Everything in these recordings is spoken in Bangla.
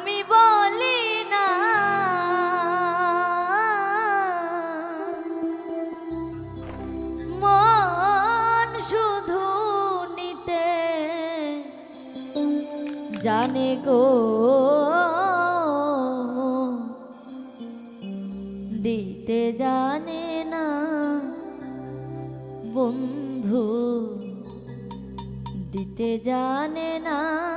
আমি বলি না। মন শুধু নিতে জানে গো। দিতে জানে না বন্ধু, দিতে জানে না।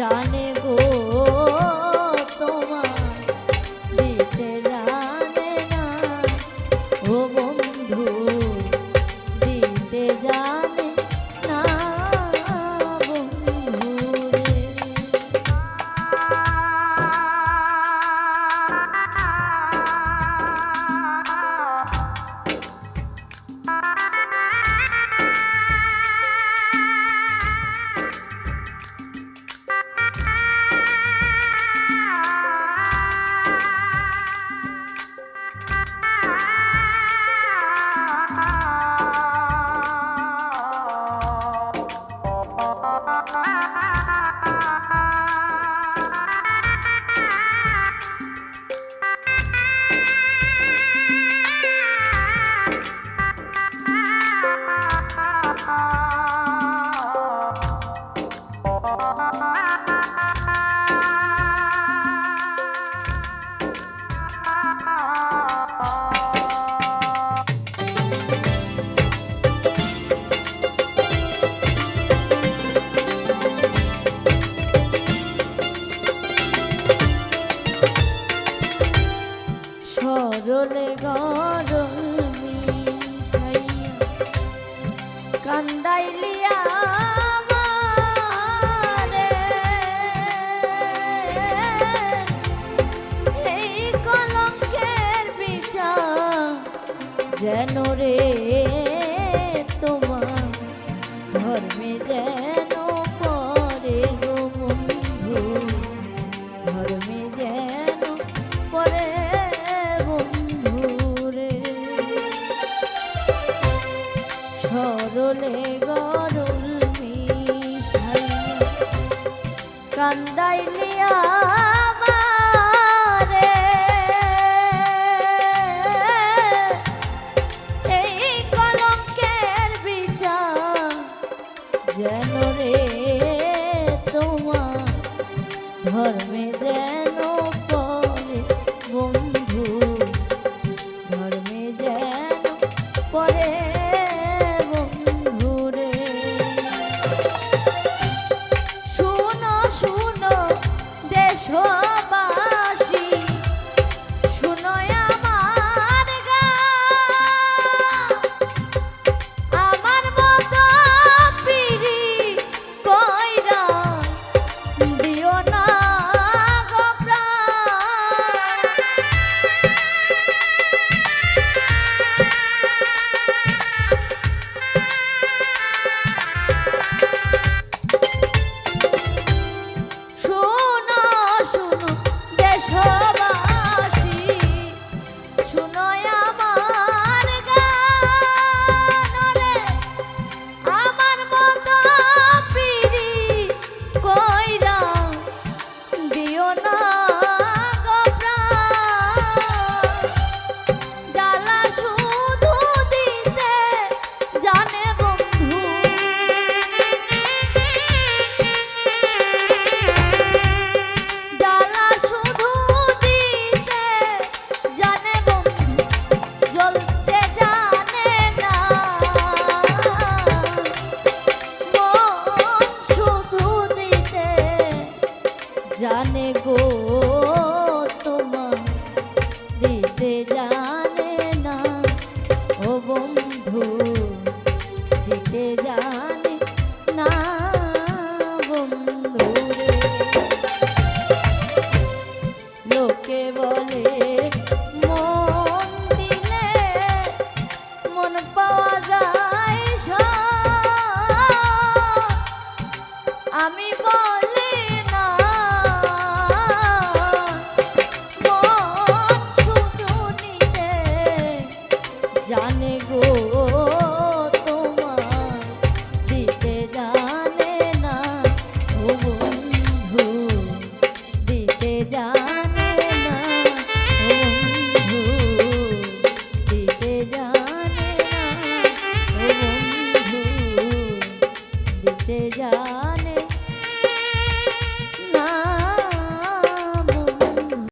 जाने কান্দাইলিয়া যেন রে তোমার ধর্মে যেন কান্দাইলিয়া যেন রে তোমার ধর্মে যেন করতে যায়